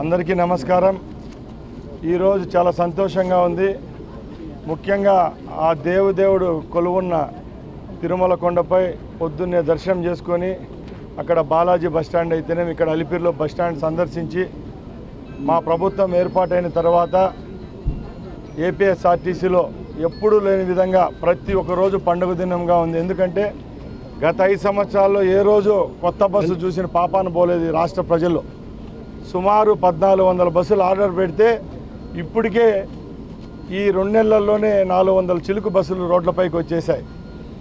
అందరికీ నమస్కారం. ఈరోజు చాలా సంతోషంగా ఉంది. ముఖ్యంగా ఆ దేవుదేవుడు కొలువున్న తిరుమల కొండపై పొద్దున్నే దర్శనం చేసుకొని అక్కడ బాలాజీ బస్టాండ్ అయితేనే ఇక్కడ అలిపిరిలో బస్టాండ్ సందర్శించి మా ప్రభుత్వం ఏర్పాటైన తర్వాత ఏపీఎస్ఆర్టీసీలో ఎప్పుడూ లేని విధంగా ప్రతి ఒక్కరోజు పండుగ దినంగా ఉంది. ఎందుకంటే గత ఐదు సంవత్సరాల్లో ఏ రోజు కొత్త బస్సు చూసిన పాపాను పోలేదు ఈ రాష్ట్ర ప్రజలు. సుమారు పద్నాలుగు వందల బస్సులు ఆర్డర్ పెడితే ఇప్పటికే ఈ రెండు నెలల్లోనే నాలుగు వందల చిలుకు బస్సులు రోడ్లపైకి వచ్చేసాయి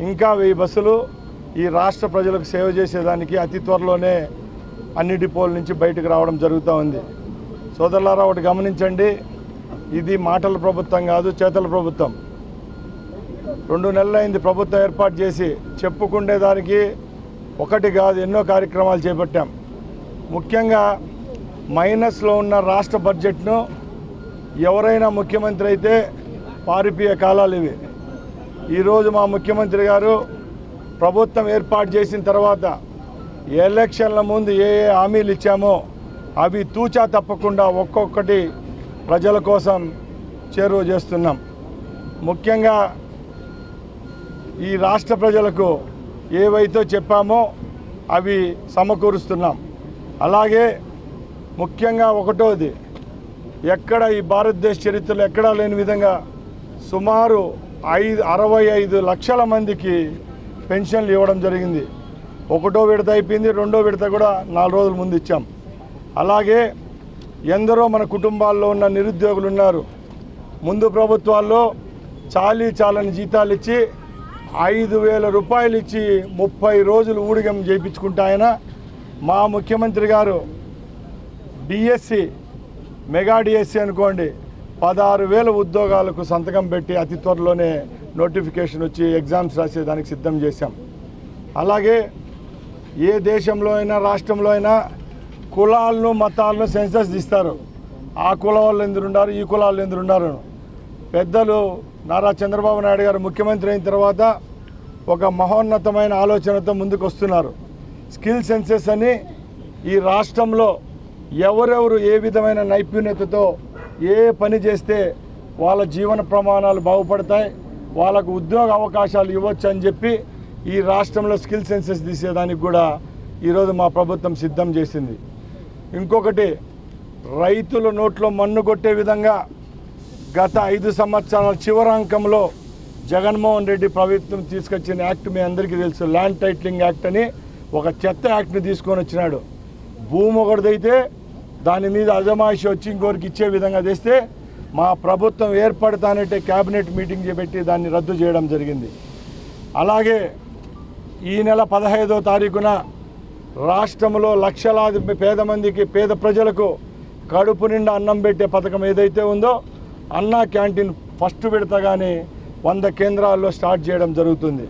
ఇంకా వెయ్యి బస్సులు ఈ రాష్ట్ర ప్రజలకు సేవ చేసేదానికి అతి త్వరలోనే అన్ని డిపోల నుంచి బయటకు రావడం జరుగుతూ ఉంది. సోదరులారా ఒకటి గమనించండి. ఇది మాటల ప్రభుత్వం కాదు చేతల ప్రభుత్వం. రెండు నెలలైంది ప్రభుత్వం ఏర్పాటు చేసి చెప్పుకునే దానికి ఒకటి కాదు ఎన్నో కార్యక్రమాలు చేపట్టాం. ముఖ్యంగా మైనస్లో ఉన్న రాష్ట్ర బడ్జెట్ను ఎవరైనా ముఖ్యమంత్రి అయితే పారిపోయే కాలాలు ఇవి. ఈరోజు మా ముఖ్యమంత్రి గారు ప్రభుత్వం ఏర్పాటు చేసిన తర్వాత ఎలక్షన్ల ముందు ఏ ఏ హామీలు ఇచ్చామో అవి తూచా తప్పకుండా ఒక్కొక్కటి ప్రజల కోసం చేరువ చేస్తున్నాం. ముఖ్యంగా ఈ రాష్ట్ర ప్రజలకు ఏవైతే చెప్పామో అవి సమకూరుస్తున్నాం. అలాగే ముఖ్యంగా ఒకటోది ఎక్కడ ఈ భారతదేశ చరిత్రలో ఎక్కడా లేని విధంగా సుమారు ఐదు అరవై ఐదు లక్షల మందికి పెన్షన్లు ఇవ్వడం జరిగింది. ఒకటో విడత అయిపోయింది రెండో విడత కూడా నాలుగు రోజుల ముందు ఇచ్చాం. అలాగే ఎందరో మన కుటుంబాల్లో ఉన్న నిరుద్యోగులు ఉన్నారు. ముందు ప్రభుత్వాల్లో చాలీ చాలని జీతాలు ఇచ్చి ఐదు వేల రూపాయలు ఇచ్చి ముప్పై రోజులు ఊడిగం చేయించుకుంటా ఆయన మా ముఖ్యమంత్రి గారు డిఎస్సి మెగా డిఎస్సి అనుకోండి పదహారు వేల ఉద్యోగాలకు సంతకం పెట్టి అతి త్వరలోనే నోటిఫికేషన్ వచ్చి ఎగ్జామ్స్ రాసేదానికి సిద్ధం చేశాం. అలాగే ఏ దేశంలో అయినా రాష్ట్రంలో అయినా కులాలను మతాలను సెన్సస్ తీస్తారు ఆ కుల వాళ్ళు ఎందురున్నారు ఈ కులాలు ఎందురున్నారు పెద్దలు నారా చంద్రబాబు నాయుడు గారు ముఖ్యమంత్రి అయిన తర్వాత ఒక మహోన్నతమైన ఆలోచనతో ముందుకు వస్తున్నారు స్కిల్ సెన్సెస్ అని ఈ రాష్ట్రంలో ఎవరెవరు ఏ విధమైన నైపుణ్యతతో ఏ పని చేస్తే వాళ్ళ జీవన ప్రమాణాలు బాగుపడతాయి వాళ్ళకు ఉద్యోగ అవకాశాలు ఇవ్వచ్చు అని చెప్పి ఈ రాష్ట్రంలో స్కిల్ సెన్సెస్ తీసేదానికి కూడా ఈరోజు మా ప్రభుత్వం సిద్ధం చేసింది. ఇంకొకటి రైతుల నోట్లో మన్ను కొట్టే విధంగా గత ఐదు సంవత్సరాల చివరాంకంలో జగన్మోహన్ రెడ్డి ప్రభుత్వం తీసుకొచ్చిన యాక్ట్ మీ అందరికీ తెలుసు ల్యాండ్ టైట్లింగ్ యాక్ట్ అని ఒక చెత్త యాక్ట్ని తీసుకొని వచ్చినాడు. భూమి ఒకటిదైతే దాని మీద అజమాయిషి వచ్చి ఇంకోరికి ఇచ్చే విధంగా చేస్తే మా ప్రభుత్వం ఏర్పడతానంటే క్యాబినెట్ మీటింగ్ చేపెట్టి దాన్ని రద్దు చేయడం జరిగింది. అలాగే ఈ నెల పదహైదో తారీఖున రాష్ట్రంలో లక్షలాది పేద మందికి పేద ప్రజలకు కడుపు నిండా అన్నం పెట్టే పథకం ఏదైతే ఉందో అన్నా క్యాంటీన్ ఫస్ట్ విడతగానే వంద కేంద్రాల్లో స్టార్ట్ చేయడం జరుగుతుంది.